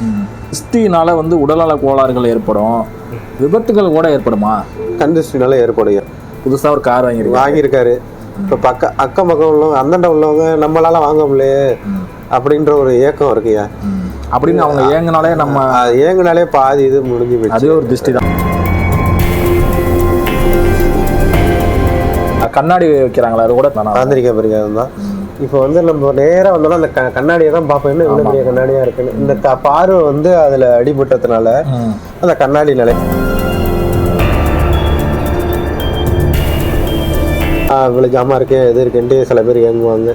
திருஷ்டினால வந்து உடல்நல கோளாறுகள் ஏற்படும். விபத்துகள் கூட ஏற்படுமா? கண்டிஸ்டினால ஏற்படுங்க புதுசா ஒரு கார் வாங்கியிருக்கேன் வாங்கியிருக்காரு. இப்போ பக்க அக்கம் பக்கம் உள்ளவங்க அந்தாண்ட உள்ளவங்க நம்மளால வாங்க முடியலையே அப்படின்ற ஒரு ஏக்கம் இருக்குயா அப்படின்னு அவங்க ஏங்கினாலே நம்ம ஏங்குனாலே பாதி இது முடிஞ்சு போயிடுச்சு அதே ஒரு திருஷ்டி தான். கண்ணாடி வைக்கிறாங்களா? அது கூட தானா? தாந்திரிக பரிகாரம் தான் இப்போ வந்து நம்ம நேரா வந்தோம்னா அந்த க- கண்ணாடியை தான் பார்ப்போம். என்ன பெரிய கண்ணாடியா இருக்குன்னு. இந்த க- பார்வை வந்து அதுல அடிபட்டதுனால. அந்த கண்ணாடி நிலை. ஆ, இவ்வளவு ஜாமா இருக்கு எது இருக்குன்ட்டு சில பேர் ஏங்குவாங்க.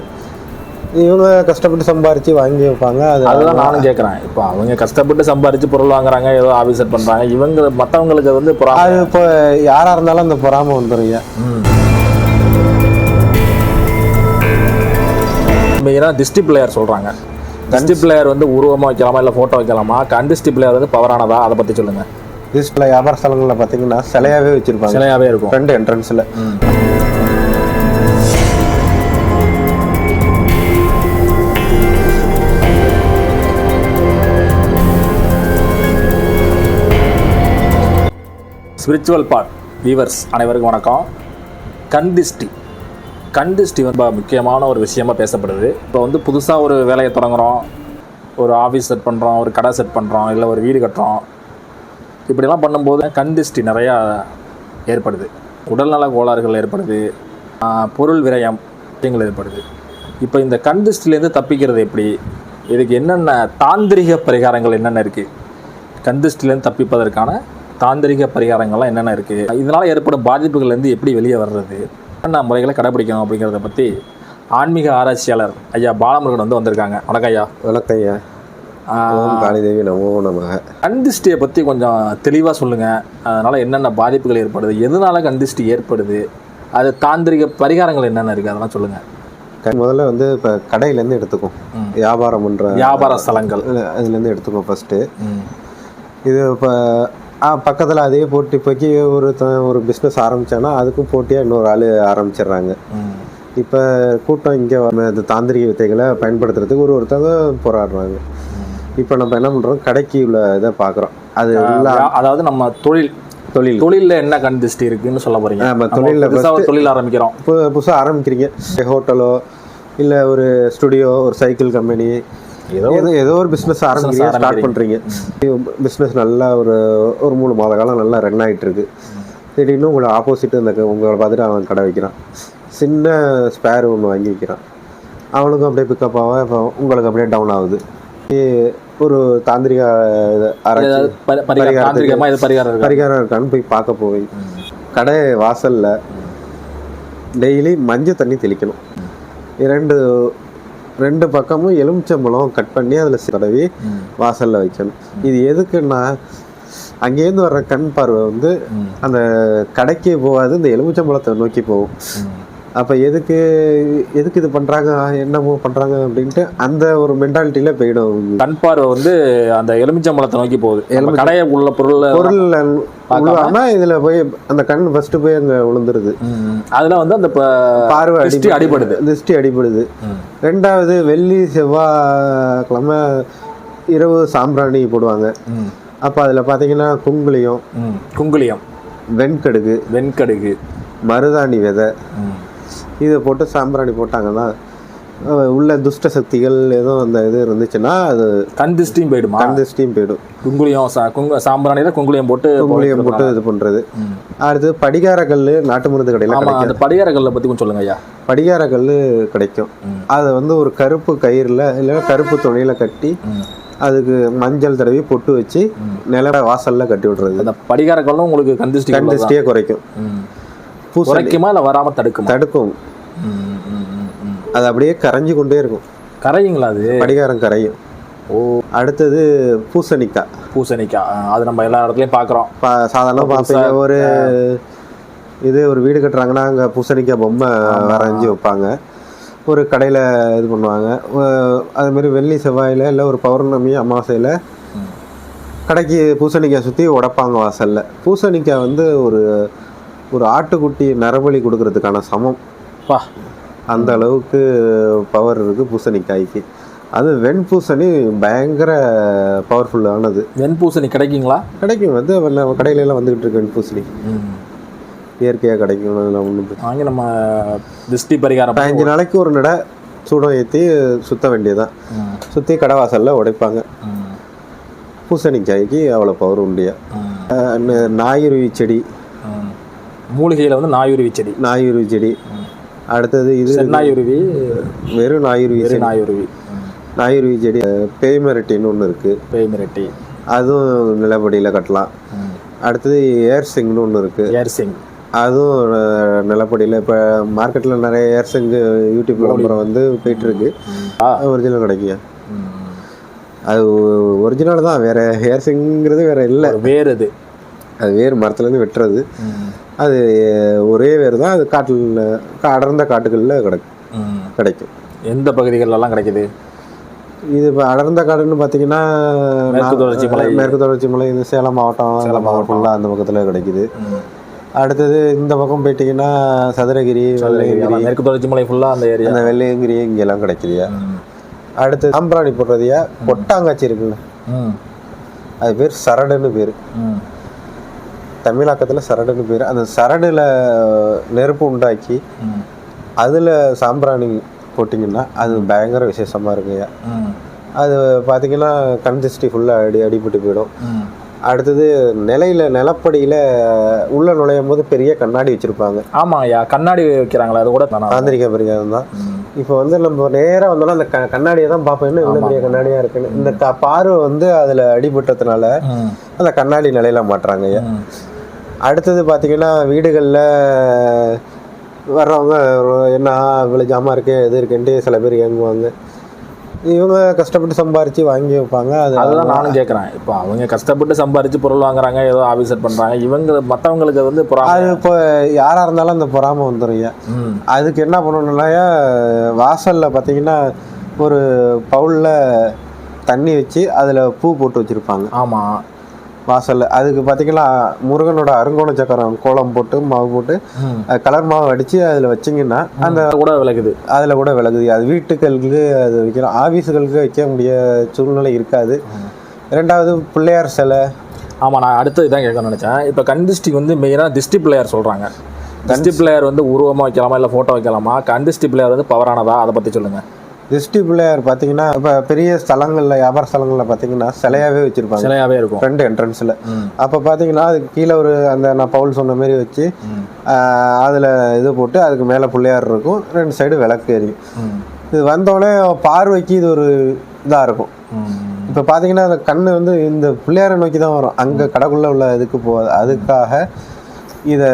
இவங்க கஷ்டப்பட்டு சம்பாரிச்சு வாங்கி வைப்பாங்க. அது அதுதான் நானும் கேட்குறேன் இப்போ அவங்க கஷ்டப்பட்டு சம்பாரிச்சு பொருள் வாங்குறாங்க ஏதோ ஆஃபீஸர் பண்றாங்க. இவங்க மற்றவங்களுக்கு வந்து பொறாமை. அது இப்போ யாரா இருந்தாலும் அந்த பொறாம வந்துருங்க மெயினாக திஷ்டி பிள்ளையார் சொல்றாங்க. திஷ்டி பிள்ளையார் வந்து உருவமா வைக்கலாமா இல்லை ஃபோட்டோ வைக்கலாமா? கண் திஷ்டி பிள்ளையார் வந்து பவரானதா அதை பத்தி சொல்லுங்க. டிஸ்பிளே வியாபார ஸ்தலங்கள்ல பாத்தீங்கன்னா சிலையாவே வச்சிருப்பாங்க. சிலையாவே இருக்கும். ஃப்ரண்ட் என்ட்ரன்ஸ்ல ஸ்பிரிச்சுவல் பார்ட் வீவர்ஸ் அனைவருக்கும் வணக்கம். கண் திஷ்டி கண் வந்து முக்கியமான ஒரு விஷயமா பேசப்படுது. இப்போ வந்து புதுசாக ஒரு வேலையை தொடங்குகிறோம் ஒரு ஆஃபீஸ் செட் பண்ணுறோம் ஒரு கடை செட் பண்ணுறோம் இல்லை ஒரு வீடு கட்டுறோம். இப்படிலாம் பண்ணும்போது கண் திஷ்டி நிறையா ஏற்படுது. உடல்நல கோளாறுகள் ஏற்படுது. பொருள் விரயம் விஷயங்கள் ஏற்படுது. இப்போ இந்த கண் தப்பிக்கிறது எப்படி? இதுக்கு என்னென்ன தாந்திரிக பரிகாரங்கள் என்னென்ன இருக்குது கந்திஷ்டிலேருந்து தப்பிப்பதற்கான தாந்திரிக பரிகாரங்கள்லாம் என்னென்ன இருக்குது இதனால் ஏற்படும் பாதிப்புகள்லேருந்து எப்படி வெளியே வர்றது? என்னென்ன முறைகளை கடைபிடிக்கணும் அப்படிங்கிறத பற்றி ஆன்மீக ஆராய்ச்சியாளர் ஐயா பாலமுருகன் வந்து வந்திருக்காங்க. வணக்கம் ஐயா. வணக்கம் ஐயா. ஓம் காளிதேவி நமோ நமக. கந்திஷ்டியை பற்றி கொஞ்சம் தெளிவாக சொல்லுங்கள் அதனால் என்னென்ன பாதிப்புகள் ஏற்படுது எதனால கந்திஷ்டி ஏற்படுது அது தாந்திரிக பரிகாரங்கள் என்னென்ன இருக்குது அதெல்லாம் சொல்லுங்கள் முதல்ல வந்து இப்போ கடையிலேருந்து எடுத்துக்கும். வியாபாரம் பண்ற வியாபார ஸ்தலங்கள். அதுலேருந்து எடுத்துக்கும் ஃபர்ஸ்ட்டு ம். இது இப்போ பக்கத்தில் அதே போட்டி போக்கி ஒரு ஒரு பிஸ்னஸ் ஆரம்பிச்சானா அதுக்கும் போட்டியாக இன்னொரு ஆள் ஆரம்பிச்சிடுறாங்க. இப்போ கூட்டம் இங்கே இந்த தாந்திரிக வித்தைகளை பயன்படுத்துறதுக்கு ஒரு ஒருத்தவங்க போராடுறாங்க. இப்போ நம்ம என்ன பண்ணுறோம் கடைக்கு உள்ள இதை பார்க்குறோம் அது அதாவது நம்ம தொழில் தொழில். தொழில்ல என்ன கண் திருஷ்டி இருக்குன்னு சொல்ல போறீங்க? ஆமா, நம்ம தொழில்ல தொழில் ஆரம்பிக்கிறோம். இப்போ புதுசாக ஆரம்பிக்கிறீங்க. ஹோட்டலோ இல்லை ஒரு ஸ்டுடியோ ஒரு சைக்கிள் கம்பெனி ஏதோ ஏதோ ஒரு பிஸ்னஸ் ஆரம்பிக்கிறீங்க ஸ்டார்ட் பண்ணுறீங்க பிஸ்னஸ் நல்லா ஒரு ஒரு மூணு மாத காலம் நல்லா ரன் ஆகிட்டு இருக்கு திடீர்னு உங்களை ஆப்போசிட் இந்த க- உங்களை பார்த்துட்டு அவன் கடை வைக்கிறான். சின்ன ஸ்பேர் ஒன்று வாங்கி வைக்கிறான். அவனுக்கும் அப்படியே பிக்கப் ஆக உங்களுக்கு அப்படியே டவுன் ஆகுது. ஒரு தாந்திரிக பரிகாரம் பரிகாரம் இருக்கான்னு போய் பார்க்க போய். கடை வாசல்ல டெய்லி மஞ்சள் தண்ணி தெளிக்கணும். இரண்டு ரெண்டு பக்கமும் எலுமிச்சம்பழம் கட் பண்ணி அதில் தடவி வாசல்ல வைக்கணும். இது எதுக்குன்னா அங்கேருந்து வர்ற கண் பார்வை வந்து அந்த கடைக்கு போகாது இந்த எலுமிச்சம்பழத்தை நோக்கி போகும். அப்போ எதுக்கு எதுக்கு இது பண்ணுறாங்க என்னமோ பண்ணுறாங்க அப்படின்ட்டு அந்த ஒரு மென்டாலிட்டியில போயிடும் கண் பார்வை வந்து அந்த எலுமிச்சம்பழத்தை நோக்கி போகுது. கடையை உள்ள பொருள் பொருள் உழுவாம இதுல போய் அந்த கண் ஃபர்ஸ்ட் போய் அங்க விழுந்துருது அதுல வந்து அந்த பார்வை திருஷ்டி அடிபடுது. திருஷ்டி அடிபடுது. ரெண்டாவது வெள்ளி செவ்வாய்க்கிழமை இரவு சாம்பிராணி போடுவாங்க. அப்போ அதில் பார்த்தீங்கன்னா குங்குளியம் ம். குங்குளியம். வெண்கடுகு வெண்கடுகு. மருதாணி விதை. இதை போட்டு சாம்பிராணி போட்டாங்கன்னா உள்ள துஷ்ட சக்திகள் எதுவும் அந்த இது இருந்துச்சுன்னா அது கண் திருஷ்டியும் போயிடுமா? கண் திருஷ்டியும் போயிடும். குங்குளியம் குங்கு சாம்பிராணியில குங்குளியம் போட்டு குங்குளியம் போட்டு இது பண்ணுறது அடுத்து படிகார கல் நாட்டு மருந்து கடையில் அந்த படிகாரங்களை பத்தி கொஞ்சம் சொல்லுங்க ஐயா. படிகார கல் கிடைக்கும். அதை வந்து ஒரு கருப்பு கயிறில் இல்லை கருப்பு துணியில கட்டி அதுக்கு மஞ்சள் தடவி பொட்டு வச்சு நில வாசல்ல கட்டி விடுறது. அந்த படிகாரங்களும் உங்களுக்கு கண் திருஷ்டியே குறைக்கும். குறைக்குமா இல்ல வராம தடுக்குமா? தடுக்கும். அது அப்படியே கரைஞ்சு கொண்டே இருக்கும். கரையுங்களா அது? படிகாரம் கரையும். ஓ. அடுத்தது பூசணிக்காய் பூசணிக்காய் அது நம்ம எல்லா இடத்துலயும் பாக்குறோம். பா சாதாரண பார்ப்பீங்க. ஒரு இது ஒரு வீடு கட்டுறாங்கன்னா அங்கே பூசணிக்காய் பொம்மை வரைஞ்சி வைப்பாங்க. ஒரு கடையில் இது பண்ணுவாங்க. ஒ- அது மாதிரி வெள்ளி செவ்வாயில் இல்லை ஒரு பௌர்ணமி அமாவாசையில் கடைக்கு பூசணிக்காய் சுற்றி உடைப்பாங்க வாசலில். பூசணிக்காய் வந்து ஒரு ஒரு ஆட்டுக்குட்டி நரபலி கொடுக்கறதுக்கான சமம். பா. அந்த அளவுக்கு பவர் இருக்குது பூசணிக்காய்க்கு. அது வெண்பூசணி பயங்கர பவர்ஃபுல்லானது வெண்பூசணி கிடைக்குங்களா? கிடைக்கும். வந்து நம்ம கடையில எல்லாம் வந்துகிட்டு இருக்கு வெண்பூசணி. இயற்கையாக கிடைக்கும். ஒன்றும் வாங்கி நம்ம திருஷ்டி பரிகாரம் பதினஞ்சு நாளைக்கு ஒரு நடை சூடம் ஏற்றி சுத்த வேண்டியதுதான். ம், சுற்றி கடை வாசலில் உடைப்பாங்க பூசணிக்காய்க்கு அவ்வளோ பவர் உண்டியா. நாயுருவி செடி. மூலிகையில வந்து நாயுருவி செடி. நாயுருவி செடி. அடுத்தது இது செந்நாயுருவி வெறும் நாயுருவி வெறு செடி. நாயுருவி. நாயுருவி செடி பேய்மரட்டின்னு ஒன்று இருக்குது பேய் மிரட்டி அதுவும் நிலப்படியில் கட்டலாம். அடுத்தது ஏர்சிங்னு ஒன்று இருக்குது ஏர்சிங் அதுவும் நிலப்படியில் இப்போ மார்க்கெட்டில் நிறைய ஏர்சிங்கு யூடியூப் விளம்பரம் வந்து போயிட்டுருக்கு. ஒரிஜினல் கிடைக்கும். அது ஒரிஜினல் தான். வேற ஹேர்சிங்கிறது வேற இல்லை. வேர் இது அது வேறு மரத்துலேருந்து வெட்டுறது. அது ஒரே வேறு தான் அது காட்டில் அடர்ந்த காட்டுகளில் கிடைக்கும். கிடைக்கும். எந்த பகுதிகளெல்லாம் கிடைக்குது? இது இப்போ அடர்ந்த காடுன்னு பார்த்தீங்கன்னா மேற்கு தொடர்ச்சி மலை. மேற்கு தொடர்ச்சி மலை இது சேலம் மாவட்டம் சேலம் மாவட்டம்லாம் அந்த பக்கத்தில் கிடைக்குது. அடுத்தது இந்த பக்கம் போயிட்டீங்கன்னா சதுரகிரி வெள்ளையங்கிரி. மேற்கு தொடர்ச்சி மலை ஃபுல்லா அந்த ஏரியா அந்த வெள்ளையங்கிரி இங்கெல்லாம் கிடைக்குதுயா. அடுத்து சாம்பிராணி போடுறதுயா? கொட்டாங்காச்சி இருக்குல்ல. அது பேர் சரடுன்னு பேர். தமிழாக்கத்தில் சரடுன்னு பேர். அந்த சரடுல நெருப்பு உண்டாக்கி அதில் சாம்பிராணி போட்டிங்கன்னா அது பயங்கர விசேஷமாக இருக்குங்க. ம். அது பார்த்தீங்கன்னா கண் திருஷ்டி ஃபுல்லாக அடி அடிபட்டு போயிடும். அடுத்தது நிலையில நிலப்படியில் உள்ள நுழையும் போது பெரிய கண்ணாடி வச்சுருப்பாங்க. ஆமா ஐயா கண்ணாடி வைக்கிறாங்களா அது கூட தானா? தாந்திரிக பரிகாரம் தான். இப்போ வந்து நம்ம நேராக வந்தோம்னா அந்த கண்ணாடியை தான் பார்ப்போம். என்ன இவ்வளோ பெரிய கண்ணாடியாக இருக்குன்னு. இந்த பார்வை வந்து அதில் அடிபட்டதுனால. அந்த கண்ணாடி நிலையில மாட்டுறாங்க ஐயா. அடுத்தது பார்த்தீங்கன்னா வீடுகளில் வர்றவங்க என்ன இவ்வளோ ஜாமான் இருக்கு எது இருக்குன்ட்டு சில பேர் இயங்குவாங்க இவங்க கஷ்டப்பட்டு சம்பாரிச்சு வாங்கி வைப்பாங்க அது அதுதான் நானும் கேட்குறேன் இப்போ அவங்க கஷ்டப்பட்டு சம்பாரிச்சு பொருள் வாங்குறாங்க ஏதோ ஆஃபீஸ் செட் பண்றாங்க. இவங்க மற்றவங்களுக்கு வந்து அது இப்போ யாராக இருந்தாலும் அந்த பொறாமை வந்துடும் ஐயா. ம். அதுக்கு என்ன பண்ணணும்னாயா வாசலில் பார்த்தீங்கன்னா ஒரு பவுலில் தண்ணி வச்சு அதில் பூ போட்டு வச்சுருப்பாங்க. ஆமா. வாசலில். அதுக்கு பார்த்தீங்கன்னா முருகனோட அருங்கோண சக்கரம் கோலம் போட்டு மாவு போட்டு கலர் மாவு அடித்து அதில் வச்சிங்கன்னா அந்த கூட விளக்குது. அதில் கூட விலகுது அது வீட்டுகளுக்கு அது வைக்கிறோம் ஆஃபீஸுகளுக்கு வைக்க முடிய சூழ்நிலை இருக்காது. ரெண்டாவது பிள்ளையார் சிலை. ஆமா நான் அடுத்து இதான் கேட்கணும்னு நினைச்சேன். இப்போ கண் திருஷ்டி வந்து மெயினாக திஷ்டி பிள்ளையார் சொல்றாங்க. திஷ்டி பிள்ளையார் வந்து உருவமா வைக்கலாமா இல்லை போட்டோ வைக்கலாமா? கண் திஷ்டி பிள்ளையார் வந்து பவரானதா அதை பத்தி சொல்லுங்க. திருஷ்டி பிள்ளையார் பார்த்தீங்கன்னா இப்போ பெரிய ஸ்தலங்களில் வியாபார ஸ்தலங்களில் பார்த்தீங்கன்னா சிலையாகவே வச்சுருப்பாங்க சிலையாவே இருக்கும் ஃப்ரண்ட் என்ட்ரன்ஸில். அப்போ பார்த்தீங்கன்னா அதுக்கு கீழே ஒரு அந்த நான் பவுல் சொன்ன மாதிரி வச்சு. அதில் இது போட்டு அதுக்கு மேலே பிள்ளையார் இருக்கும் ரெண்டு சைடு விளக்கு எரியும். இது வந்தோடனே பார்வைக்கு இது ஒரு இதாக இருக்கும். இப்போ பார்த்தீங்கன்னா அந்த கண்ணு வந்து இந்த பிள்ளையாரை நோக்கி தான் வரும் அங்கே கடைக்குள்ளே உள்ள இதுக்கு போகாது அதுக்காக இதை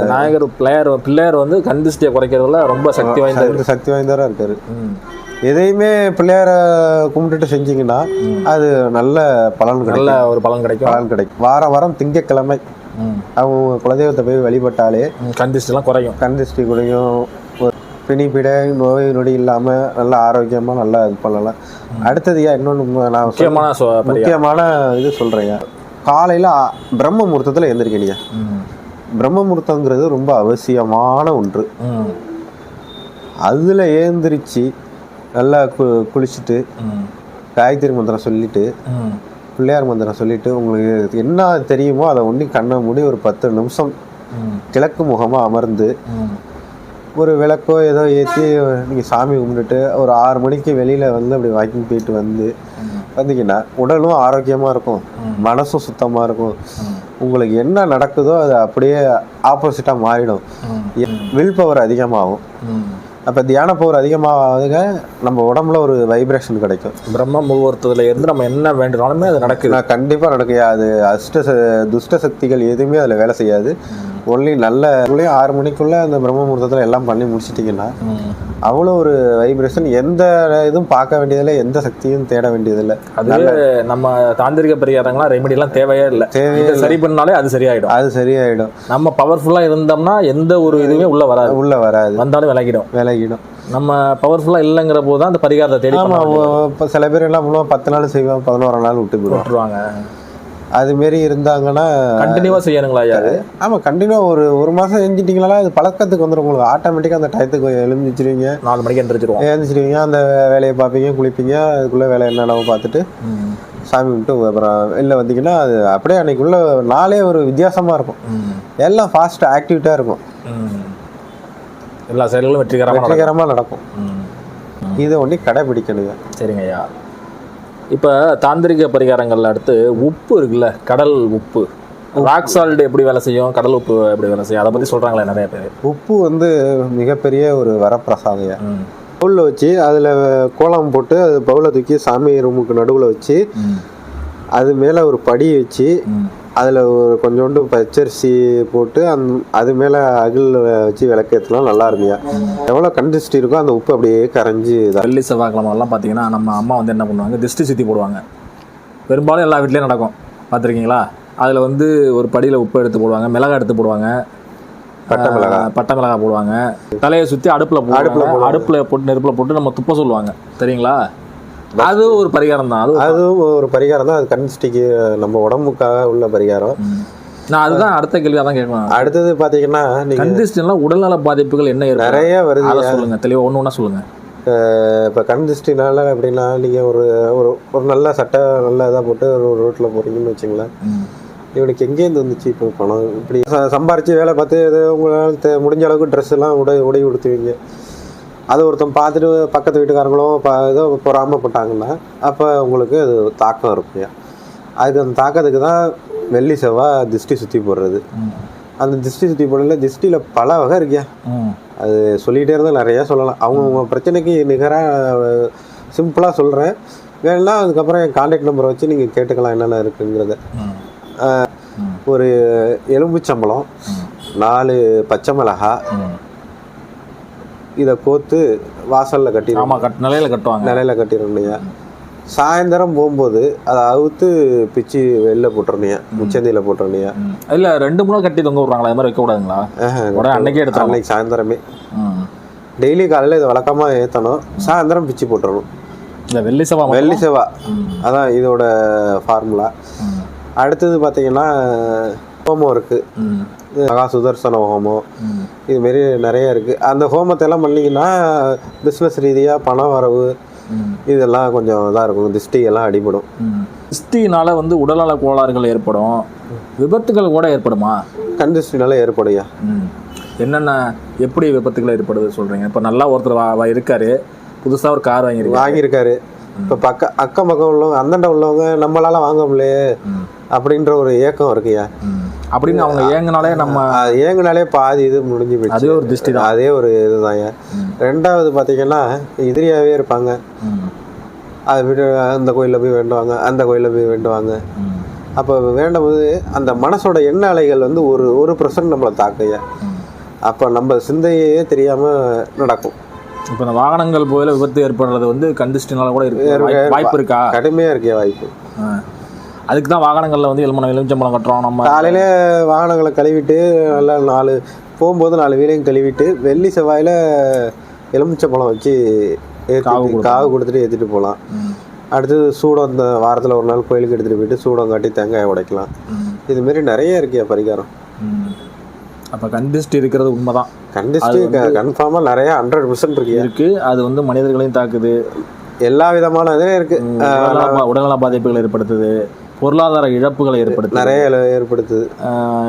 விநாயகர் பிள்ளையார் பிள்ளையார் வந்து கண் திருஷ்டியை குறைக்கிறதுல ரொம்ப சக்தி வாய்ந்தது சக்தி வாய்ந்தவராக இருக்காரு. எதையுமே பிள்ளையாரை கும்பிட்டுட்டு செஞ்சீங்கன்னா அது நல்ல பலன் நல்ல ஒரு பலன் கிடைக்கும். பலன் கிடைக்கும். வார வாரம் திங்கட்கிழமை ம். அவங்க குலதெய்வத்தை போய் வழிபட்டாலே ம். கண் திருஷ்டிலாம் குறையும். கண் திருஷ்டி குறையும். ஒரு பிணிப்பிட நோய் நொடி இல்லாமல் நல்லா ஆரோக்கியமாக நல்லா இது பண்ணலாம். அடுத்தது ஏன் இன்னொன்று நான் முக்கியமான. முக்கியமான இது சொல்கிறேங்க காலையில் பிரம்ம முகூர்த்தத்தில் எந்திரிக்கணியா ம். பிரம்ம முகூர்த்தங்கிறது ரொம்ப அவசியமான ஒன்று. அதில் ஏந்திரிச்சு நல்லா கு குளிச்சுட்டு ம். காயத்ரி மந்திரம் சொல்லிட்டு. பிள்ளையார் மந்திரம் சொல்லிட்டு உங்களுக்கு என்ன தெரியுமோ அதை ஒண்டி கண்ணை மூடி ஒரு பத்து நிமிஷம். கிழக்கு முகமாக அமர்ந்து. ஒரு விளக்கோ ஏதோ ஏற்றி நீங்கள் சாமி கும்பிட்டுட்டு ஒரு ஆறு மணிக்கு வெளியில் வந்து அப்படி வாக்கிங் போயிட்டு வந்து வந்தீங்கன்னா உடலும் ஆரோக்கியமாக இருக்கும். மனசும் சுத்தமாக இருக்கும். உங்களுக்கு என்ன நடக்குதோ அது அப்படியே ஆப்போசிட்டாக மாறிடும். வில் பவர் அதிகமாகும். அப்போ தியான பவர் அதிகமாக நம்ம உடம்புல ஒரு வைப்ரேஷன் கிடைக்கும். பிரம்ம முகூர்த்தத்துல இருந்து நம்ம என்ன வேண்டுனாலுமே அது நடக்குது. கண்டிப்பாக நடக்கும் அது அஷ்ட துஷ்ட சக்திகள் எதுவுமே அதில் வேலை செய்யாது. ஒன்லி நல்ல உள்ளேயும் ஆறு மணிக்குள்ளே அந்த பிரம்ம முகூர்த்தத்தில் எல்லாம் பண்ணி முடிச்சிட்டிங்கன்னா. அவ்வளோ ஒரு வைப்ரேஷன் எந்த இதுவும் பார்க்க வேண்டியதில்லை எந்த சக்தியும் தேட வேண்டியதில்லை. அது நம்ம தாந்திரிக பரிகாரங்களாம் ரெமெடிலாம் தேவையே இல்லை. தேவையே சரி பண்ணாலே அது சரியாயிடும். அது சரியாயிடும். நம்ம பவர்ஃபுல்லா இருந்தோம்னா எந்த ஒரு இதுவுமே உள்ள வராது. உள்ள வராது. வந்தாலும் விலகிடும். விலகிடும். நம்ம பவர்ஃபுல்லா இல்லைங்கிற போது தான் அந்த பரிகாரத்தை தேடி இப்போ சில பேர் என்ன பண்ணுவோம் பத்து நாள் செய்வோம் பதினோரு நாள் விட்டு போயிடுவோம் விட்டுருவாங்க அது மாரி இருந்தாங்கன்னா கண்டினியூவா செய்யணுங்களா அது? ஆமாம் கண்டினியூ ஒரு ஒரு மாதம் செஞ்சிட்டிங்களா அது பழக்கத்துக்கு வந்துடும் உங்களுக்கு. ஆட்டோமேட்டிக்காக அந்த டயத்துக்கு எழுந்திரிச்சிருவீங்க. நாலு மணிக்கு எந்திரிச்சிருவோம். எழுந்திரிச்சிருவீங்க அந்த வேலையை பார்ப்பீங்க குளிப்பீங்க அதுக்குள்ளே வேலை என்னென்ன பார்த்துட்டு. சாமி கும்பிட்டு அப்புறம் வெளில வந்தீங்கன்னா அது அப்படியே அன்னைக்குள்ள நாளே ஒரு வித்தியாசமாக இருக்கும். எல்லாம் ஃபாஸ்ட் ஆக்டிவிட்டாக இருக்கும். எல்லா செயல்களும் வெற்றிகரமாக வெற்றிகரமாக நடக்கும். இதை ஒன்றி கடைபிடிக்கணுங்க. சரிங்க ஐயா. இப்போ தாந்திரிக பரிகாரங்கள்ல அடுத்து உப்பு இருக்குல்ல கடல் உப்பு. ராக் சால்ட் எப்படி வேலை செய்யும் கடல் உப்பு எப்படி வேலை செய்யும் அதை பற்றி சொல்கிறாங்களே நிறைய பேர். உப்பு வந்து மிகப்பெரிய ஒரு வரப்பிரசாதையா பவுலில் வச்சு அதில் கோலம் போட்டு அது பவுலை தூக்கி சாமி ரூமுக்கு நடுவில் வச்சு அது மேலே ஒரு படி வச்சு அதில் ஒரு கொஞ்சோண்டு பச்சரிசி போட்டு அந் அது மேலே அகில் வச்சு விளக்கேற்றலாம் நல்லா இருமையா எவ்வளோ கண்டிஸ்ட் இருக்கோ அந்த உப்பு அப்படியே கரைஞ்சி வெள்ளி செவ்வாய்க்கிழமெல்லாம் பார்த்தீங்கன்னா நம்ம அம்மா வந்து என்ன பண்ணுவாங்க திஷ்டி சுற்றி போடுவாங்க. பெரும்பாலும் எல்லா வீட்லேயும் நடக்கும். பார்த்துருக்கீங்களா அதில் வந்து ஒரு படியில் உப்பு எடுத்து போடுவாங்க மிளகாய் எடுத்து போடுவாங்க. பட்டை மிளகாய். ஆஹ் பட்டை மிளகாய் போடுவாங்க. தலையை சுற்றி அடுப்பில் அடுப்புல அடுப்பில் போட்டு நெருப்பில் போட்டு நம்ம துப்ப சொல்லுவாங்க. சரிங்களா அது ஒரு பரிகாரம் தான் அது அதுவும் ஒரு பரிகாரம் தான் அது கண்டிஸ்டிக்கு நம்ம உடம்புக்காக உள்ள பரிகாரம். நான் அதுதான் அடுத்த கேள்வியாக தான் கேட்கணும். அடுத்தது பார்த்தீங்கன்னா நீங்கள் கண்டிஸ்டன்லாம் உடல்நல பாதிப்புகள் என்ன நிறைய வருது அதை சொல்லுங்க. தெளிவாக ஒன்று ஒன்றா சொல்லுங்க. இப்போ கண் திருஷ்டினால எப்படின்னா நீங்கள் ஒரு ஒரு ஒரு நல்ல சட்டை நல்ல இதாக போட்டு ஒரு ரோட்டில் போகிறீங்கன்னு வச்சுங்களேன். இவனுக்கு எங்கேருந்து வந்துச்சு இப்போ பணம்? இப்படி சம்பாரிச்சு வேலை பார்த்து உங்களால் முடிஞ்ச அளவுக்கு ட்ரெஸ் எல்லாம் உடை உடை உடுத்துவீங்க. அதை ஒருத்தன் பார்த்துட்டு பக்கத்து வீட்டுக்காரங்களும் ப ஏதோ பொறாமப்பட்டாங்கன்னா அப்போ உங்களுக்கு அது தாக்கம் இருக்குங்க அதுக்கு அந்த தாக்கத்துக்கு தான் வெள்ளி செவ்வாய் திஷ்டி சுற்றி போடுறது. அந்த திஷ்டி சுற்றி போடல திஷ்டியில் பல வகை இருக்கியா. அது சொல்லிகிட்டே இருந்தால் நிறையா சொல்லலாம் அவங்கவுங்க பிரச்சனைக்கு நிகராக சிம்பிளாக சொல்கிறேன் வேணும்னா அதுக்கப்புறம் என் காண்டாக்ட் நம்பரை வச்சு நீங்கள் கேட்டுக்கலாம் என்னென்ன இருக்குங்கிறத. ஒரு எலும்புச்சம்பளம் ம். நாலு பச்சை மிளகா. இதை கோத்து வாசலில் கட்டி ஆமா கட் நிலையில கட்டுவாங்க. நிலையில கட்டிடணுங்க சாயந்தரம் போகும்போது அதை அவுத்து பிச்சு வெளில போட்டுறணுங்க. முச்சந்தியில் ம். இல்ல ரெண்டு மூணு கட்டி தொங்க விடுறாங்களா? அது மாதிரி வைக்க கூடாதுங்களா உடனே அன்னைக்கே எடுத்துடணும் அன்னைக்கு சாயந்தரமே. டெய்லி காலையில் இதை வழக்கமாக ஏற்றணும் சாயந்தரம் பிச்சு போட்டுறணும். இந்த வெள்ளி செவ்வா? வெள்ளி செவ்வா. அதான் இதோட ஃபார்முலா. அடுத்தது பார்த்தீங்கன்னா ஹோமம் இருக்குது ம். மகா சுதர்சன ஹோமம். இதுமாரி நிறைய இருக்குது அந்த ஹோமத்தை எல்லாம் பண்ணீங்கன்னா பிஸ்னஸ் ரீதியாக பணம் வரவு. இதெல்லாம் கொஞ்சம் இதாக இருக்கும். திஷ்டி எல்லாம் அடிபடும். ம். திருஷ்டினால வந்து உடல்நல கோளாறுகள் ஏற்படும். விபத்துகள் கூட ஏற்படுமா? கண் திருஷ்டினால ஏற்படுயா. என்னென்ன எப்படி விபத்துகள் ஏற்படுது சொல்றீங்க? இப்போ நல்லா ஒருத்தர் இருக்காரு. புதுசா ஒரு கார் வாங்கியிருக்காரு. வாங்கியிருக்காரு. இப்போ பக்க அக்கம் பக்கம் உள்ளவங்க அந்தாண்ட உள்ளவங்க நம்மளால வாங்க முடியலையே. அப்படின்ற ஒரு ஏக்கம் இருக்குயா. அப்படின்னு அவங்க ஏங்கினாலே நம்ம ஏங்குனாலே பாதி இது முடிஞ்சு போயிடுச்சு. அதே ஒரு திருஷ்டி தான். அதே ஒரு இதுதாங்க ரெண்டாவது பார்த்தீங்கன்னா எதிரியாகவே இருப்பாங்க. அதை விட்டு அந்த கோயிலில் போய் வேண்டுவாங்க அந்த கோயிலில் போய் வேண்டுவாங்க. அப்போ வேண்டும் போது அந்த மனசோட எண்ண அலைகள் வந்து ஒரு ஒரு பர்சன்ட் நம்மளை தாக்கையா. அப்போ நம்ம சிந்தையே தெரியாமல் நடக்கும். இப்போ இந்த வாகனங்கள் போயில விபத்து ஏற்படுறது வந்து கண்டிஸ்டினால கூட இருக்கு. வாய்ப்பு- இருக்கா? கடுமையாக இருக்கிய வாய்ப்பு. அதுக்கு தான் வாகனங்கள்ல வந்து எலுமணம் எலுமிச்சம்பழம் கட்டுறோம் நம்ம காலையில் வாகனங்களை கழுவிட்டு நல்லா நாலு போகும்போது நாலு வீலையும் கழுவிட்டு வெள்ளி செவ்வாயில் எலுமிச்சம்பழம் வச்சு காவு. காவு கொடுத்துட்டு ஏற்றிட்டு போகலாம். ம். அடுத்தது சூடம் இந்த வாரத்தில் ஒரு நாள் கோயிலுக்கு எடுத்துகிட்டு போயிட்டு சூடம் காட்டி தேங்காய் உடைக்கலாம். இதுமாரி நிறைய இருக்கியா பரிகாரம். அப்ப கண்டிஸ்ட் இருக்கிறது உண்மைதான். கண்டிஸ்டி கன்ஃபார்மாக நிறைய ஹண்ட்ரட் பர்சன்ட் இருக்கியா இருக்கு. அது வந்து மனிதர்களையும் தாக்குது. எல்லா விதமான இதுவும் இருக்கு. உடல்நல பாதிப்புகள் ஏற்படுத்துது. பொருளாதார இழப்புகளை ஏற்படுத்துது நிறைய ஏற்படுத்துது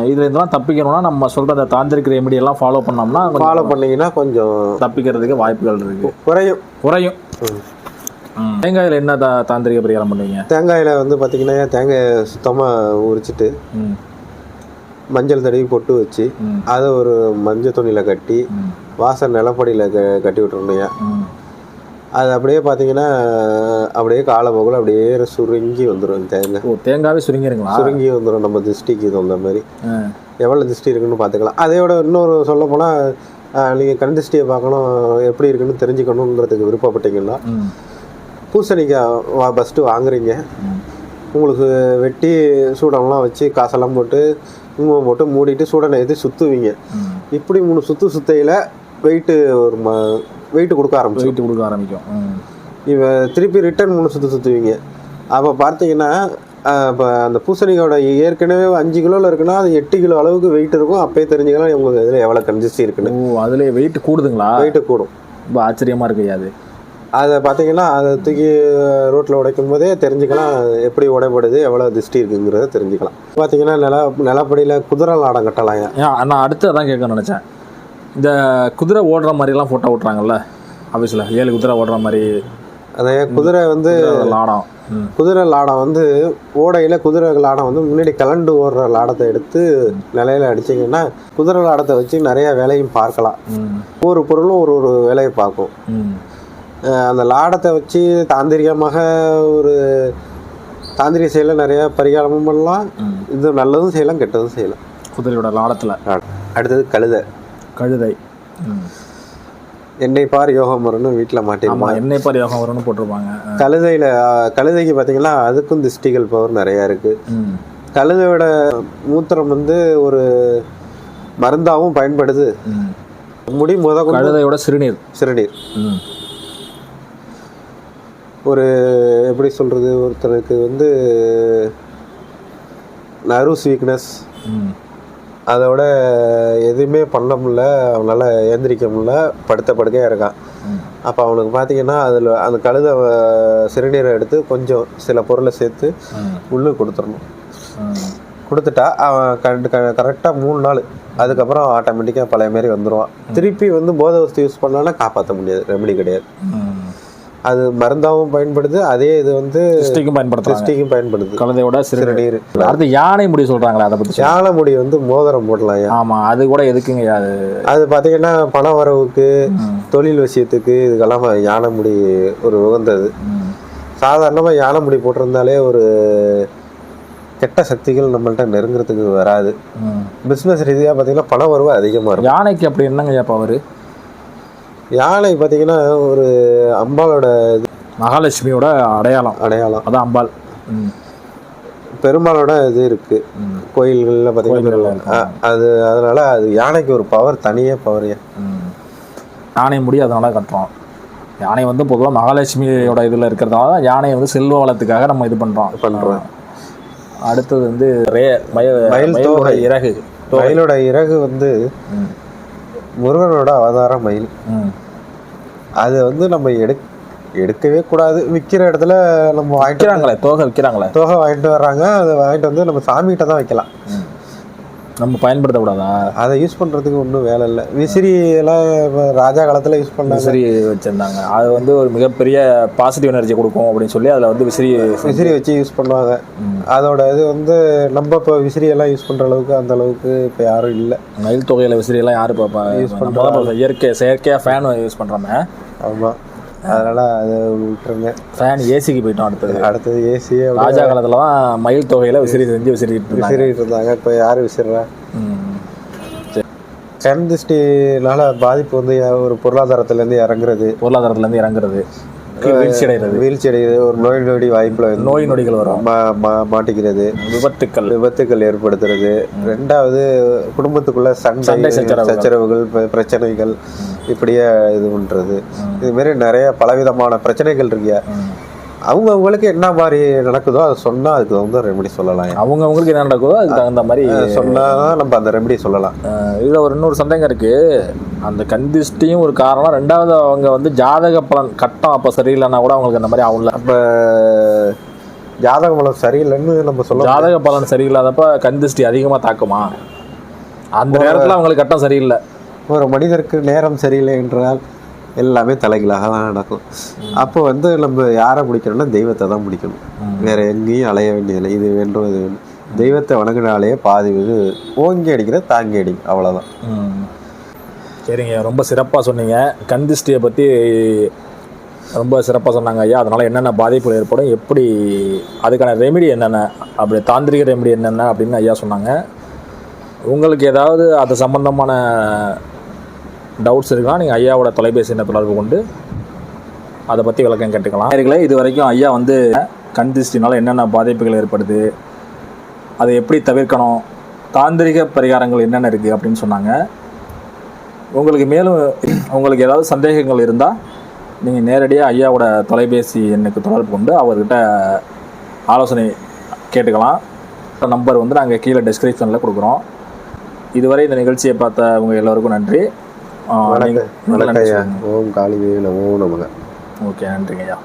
இதுல இதெல்லாம் தப்பிக்கணும்னா நம்ம சொல்ற அந்த தாந்திரிக் ரெமெடி எல்லாம் ஃபாலோ பண்ணோம்னா ஃபாலோ பண்ணீங்கன்னா கொஞ்சம் தப்பிக்கிறதுக்கு வாய்ப்புகள் இருக்கு குறையும் குறையும். தேங்காயில என்ன தா தாந்திரிக பரிகாரம் பண்ணுவீங்க தேங்காயில் வந்து பார்த்தீங்கன்னா தேங்காயை சுத்தமாக உரிச்சிட்டு. மஞ்சள் தடவி பொட்டு வச்சு. அதை ஒரு மஞ்சள் துணியில் கட்டி. வாசல் நிலப்படியில் க கட்டி விட்டுருந்தீங்க ம். அது அப்படியே பார்த்தீங்கன்னா அப்படியே காலப்போக்கில் அப்படியே சுருங்கி வந்துடும் தேங்காய் ஓ தேங்காவே சுருங்கிருங்களா சுருங்கி வந்துடும் நம்ம திருஷ்டிக்கு தகுந்த மாதிரி. எவ்வளோ திருஷ்டி இருக்குன்னு பார்த்துக்கலாம் அதையோட இன்னொரு சொல்ல போனால் நீங்கள் கண் திருஷ்டியை பார்க்கணும் எப்படி இருக்குன்னு தெரிஞ்சுக்கணுங்கிறதுக்கு விருப்பப்பட்டீங்கன்னா ம். பூசணிக்காய் வா ஃபஸ்ட்டு வாங்குறீங்க. உங்களுக்கு வெட்டி சூடம்லாம் வச்சு காசெல்லாம் போட்டு குங்குமம் போட்டு மூடிட்டு சூடனை ஏற்றி சுற்றுவீங்க. இப்படி மூணு சுற்று சுத்தையில் வெயிட்டு ஒரு ம வெயிட்டு கொடுக்க ஆரம்பிச்சு வெயிட் கொடுக்க ஆரம்பிக்கும். இவன் திருப்பி ரிட்டர்ன் மூணு சுற்று சுற்றுவீங்க அப்போ பார்த்தீங்கன்னா இப்போ அந்த பூசணிக்காயோட ஏற்கனவே அஞ்சு கிலோவில் இருக்குன்னா அது எட்டு கிலோ அளவுக்கு வெயிட் இருக்கும். அப்பயே தெரிஞ்சுக்கலாம் இவங்க இதில் எவ்வளோ கன்சிஸ்டி இருக்குன்னு. ஓ அதுல வெயிட் கூடுதுங்களா? வெயிட்டு கூடும். ரொம்ப ஆச்சரியமா இருக்கு அது. அதை பார்த்தீங்கன்னா அதை தூக்கி ரோட்டில் உடைக்கும் போதே தெரிஞ்சுக்கலாம் எப்படி உடைப்படுது எவ்வளோ திஷ்டி இருக்குங்கிறத தெரிஞ்சுக்கலாம். பார்த்தீங்கன்னா நில நிலப்படியில் குதிரை லாடம் கட்டலாம் ஏன் நான் அடுத்து அதான் கேட்க நினச்சேன். இந்த குதிரை ஓடுற மாதிரிலாம் ஃபோட்டோ ஓட்டுறாங்கல்ல ஆஃபீஸில் ஏழு குதிரை ஓடுற மாதிரி அதே குதிரை வந்து லாடம். குதிரை லாடம் வந்து ஓடையில் குதிரை லாடம் வந்து முன்னாடி கலண்டு ஓடுற லாடத்தை எடுத்து நிலையில அடிச்சிங்கன்னா குதிரை லாடத்தை வச்சு நிறைய வேலையும் பார்க்கலாம். ஒவ்வொரு பொருளும் ஒரு ஒரு வேலையை பார்க்கும். அந்த லாடத்தை வச்சு தாந்திரிகமாக ஒரு தாந்திரிக செயலில் நிறைய பரிகாரமும் பண்ணலாம். இது நல்லதும் செய்யலாம் கெட்டதும் செய்யலாம். குதிரையோட லாடத்தில். அடுத்தது கழுதை. கழுதை. என்னை பார் யோகமரன்னு வீட்டில் மாட்டிருப்பாங்க. எண்ணெய் பார் யோகம் வரும்னு போட்டிருப்பாங்க கழுதையில் கழுதைக்கு பார்த்தீங்கன்னா அதுக்கும் திஷ்டிகள் பவர் நிறையா இருக்குது கழுதையோட மூத்திரம் வந்து ஒரு மருந்தாகவும் பயன்படுது. முடி முத கழுதையோட சிறுநீர். சிறுநீர். ஒரு எப்படி சொல்கிறது ஒருத்தருக்கு வந்து நர்வ்ஸ் வீக்னஸ் அதோட எதுவுமே பண்ண முடில அவனால் ஏந்திரிக்க முடில படுத்த படுக்கையாக இருக்கான். அப்போ அவனுக்கு பார்த்தீங்கன்னா அதில் அந்த கழுதை சிறுநீரை எடுத்து கொஞ்சம் சில பொருளை சேர்த்து உள்ளே கொடுத்துடணும். கொடுத்துட்டா அவன் கண்டு கரெக்டாக மூணு நாள். அதுக்கப்புறம் ஆட்டோமேட்டிக்காக பழைய மாரி வந்துடுவான் திருப்பி வந்து போதை வஸ்து யூஸ் பண்ணாலும் காப்பாற்ற முடியாது. ரெமெடி கிடையாது. அது மருந்தாகவும் பயன்படுது அதே இது வந்து திருஷ்டிக்கும் பயன்படுத்துறாங்க. சிஸ்டிக்கும் பயன்படுது. கழுதையோட சிறுநீர். அடுத்து யானை முடி சொல்றாங்களே அதை பத்தி யானை முடி வந்து மோதிரம் போடலாம். ஆமா அது கூட எதுக்குங்க அது? அது பார்த்தீங்கன்னா பண வரவுக்கு. தொழில் விஷயத்துக்கு இதுக்கெல்லாம் யானை முடி ஒரு உகந்தது. சாதாரணமாக யானை முடி போட்டிருந்தாலே ஒரு கெட்ட சக்திகள் நம்மள்ட்ட நெருங்குறதுக்கு வராது. பிஸ்னஸ் ரீதியாக பார்த்தீங்கன்னா பண வரவு அதிகமாக இருக்கும். யானைக்கு அப்படி என்னங்க பவர் யானை பார்த்தீங்கன்னா ஒரு அம்பாளோட இது மகாலட்சுமியோட அடையாளம் அடையாளம் அதான் அம்பாள் ம். பெருமாளோட இது இருக்கு. கோயில்களில் பார்த்தீங்கன்னா அது அதனால அது யானைக்கு ஒரு பவர் தனியே பவர். யானை முடி அதனால கட்டுறோம் யானை வந்து பொதுவாக மகாலட்சுமியோட இதில் இருக்கிறதால தான் யானையை வந்து செல்வ வளத்துக்காக நம்ம இது பண்ணுறோம் பண்றோம். அடுத்தது வந்து ரே மய மயில் தோகை. இறகு மயிலோட இறகு வந்து. முருகனோட அவதாரம் மயில். அது வந்து நம்ம எடுக் எடுக்கவே கூடாது. விற்கிற இடத்துல நம்ம வாங்கிட்டு விற்கிறாங்களே தோகை விற்கிறாங்களே தொகை வாங்கிட்டு வர்றாங்க. அதை வாங்கிட்டு வந்து நம்ம சாமிகிட்ட தான் வைக்கலாம். நம்ம பயன்படுத்தக்கூடாதா? அதை யூஸ் பண்ணுறதுக்கு ஒன்றும் வேலை இல்லை. விசிறி எல்லாம் இப்ப ராஜா காலத்தில் யூஸ் பண்ணாங்க. விசிறி வச்சுருந்தாங்க. அது வந்து ஒரு மிகப்பெரிய பாசிட்டிவ் எனர்ஜி கொடுக்கும் அப்படின்னு சொல்லி அதில் வந்து விசிறி விசிறி வச்சு யூஸ் பண்ணுவாங்க. அதோட இது வந்து நம்ம இப்போ விசிறி எல்லாம் யூஸ் பண்ணுற அளவுக்கு அந்த அளவுக்கு இப்போ யாரும் இல்லை. மயில் தொகையில் விசிறியெல்லாம் யார் பார்ப்பா? யூஸ் பண்ணுறோம் இயற்கை செயற்கையாக ஃபேன் யூஸ் பண்ணுறோமே ஆமாம் அதனால் அதை விட்டுருங்க. ஃபேன் ஏசிக்கு போயிட்டோம் அடுத்தது. அடுத்தது ஏசியே ராஜா காலத்தில் தான் மயில் தொகையில் விசிறி செஞ்சு விசிறிட்டு விசிறிட்டு இருந்தாங்க. இப்போ யார் விசிறா? திருஷ்டினால பாதிப்பு வந்து ஒரு பொருளாதாரத்துலேருந்து இறங்குறது. பொருளாதாரத்துலேருந்து இறங்குறது. வீழ்ச்சி அடைகிறது. வீழ்ச்சி அடைகிறது. ஒரு நோய் நொடி வாய்ப்பில் நோய் நொடிகள் வரும். மாட்டிக்கிறது. விபத்துக்கள். விபத்துக்கள் ஏற்படுத்துறது. ரெண்டாவது குடும்பத்துக்குள்ள சண்டை சச்சரவுகள். பிரச்சனைகள். இப்படியே இது பண்றது. இது மாதிரி நிறைய பலவிதமான பிரச்சனைகள் இருக்கு. அவங்க அவங்களுக்கு என்ன மாதிரி நடக்குதோ அதை சொன்னா அதுக்கு வந்து ரெமெடி சொல்லலாம். அவங்க அவங்களுக்கு என்ன நடக்குதோ அதுக்கு தகுந்த மாதிரி சொன்னாதான் நம்ம அந்த ரெமெடி சொல்லலாம். இதில் ஒரு இன்னொரு சந்தேகம் இருக்கு. அந்த கந்திஷ்டியும் ஒரு காரணம். ரெண்டாவது அவங்க வந்து ஜாதக பலன் கட்டம் அப்போ சரியில்லைன்னா கூட அவங்களுக்கு அந்த மாதிரி ஆகல. அப்ப ஜாதக பலம் சரியில்லைன்னு நம்ம சொல்ல ஜாதக பலன் சரியில்லாதப்ப கந்திஷ்டி அதிகமாக தாக்குமா? அந்த நேரத்தில் அவங்களுக்கு கட்டம் சரியில்லை. ஒரு மனிதருக்கு நேரம் சரியில்லை என்றால் எல்லாமே தலைகளாக தான் நடக்கும். அப்போ வந்து நம்ம யாரை பிடிக்கணும்னா தெய்வத்தை தான் பிடிக்கணும் வேற எங்கேயும் அலைய வேண்டியதில்லை. இது வேண்டும் இது வேண்டும் தெய்வத்தை வணங்கினாலே பாதி இது ஓங்கி அடிக்கிற தாங்கி அடி அவ்வளோதான். சரிங்க ரொம்ப சிறப்பாக சொன்னீங்க. கந்திஷ்டியை பற்றி ரொம்ப சிறப்பாக சொன்னாங்க ஐயா. அதனால் என்னென்ன பாதிப்புகள் ஏற்படும் எப்படி அதுக்கான ரெமெடி என்னென்ன அப்படி தாந்திரிக ரெமெடி என்னென்ன அப்படின்னு ஐயா சொன்னாங்க. உங்களுக்கு ஏதாவது அது சம்பந்தமான டவுட்ஸ் இருக்குன்னா நீங்கள் ஐயாவோட தொலைபேசி எண்ணை தொடர்பு கொண்டு அதை பற்றி விளக்கம் கேட்டுக்கலாம். நேயர்களே இது வரைக்கும் ஐயா வந்து கண் திருஷ்டினால் என்னென்ன பாதிப்புகள் ஏற்படுது அதை எப்படி தவிர்க்கணும் தாந்திரிக பரிகாரங்கள் என்னென்ன இருக்குது அப்படின்னு சொன்னாங்க. உங்களுக்கு மேலும் உங்களுக்கு ஏதாவது சந்தேகங்கள் இருந்தால் நீங்கள் நேரடியாக ஐயாவோட தொலைபேசி எண்ணுக்கு தொடர்பு கொண்டு அவர்கிட்ட ஆலோசனை கேட்டுக்கலாம். நம்பர் வந்து நாங்கள் கீழே டிஸ்கிரிப்ஷனில் கொடுக்குறோம். இதுவரை இந்த நிகழ்ச்சியை பார்த்த உங்கள் எல்லோருக்கும் நன்றி. வணக்கம் வணக்கம் ஐயா. ஓம் காளிதேவி நமோ நமக. ஓகே நன்றிங்க ஐயா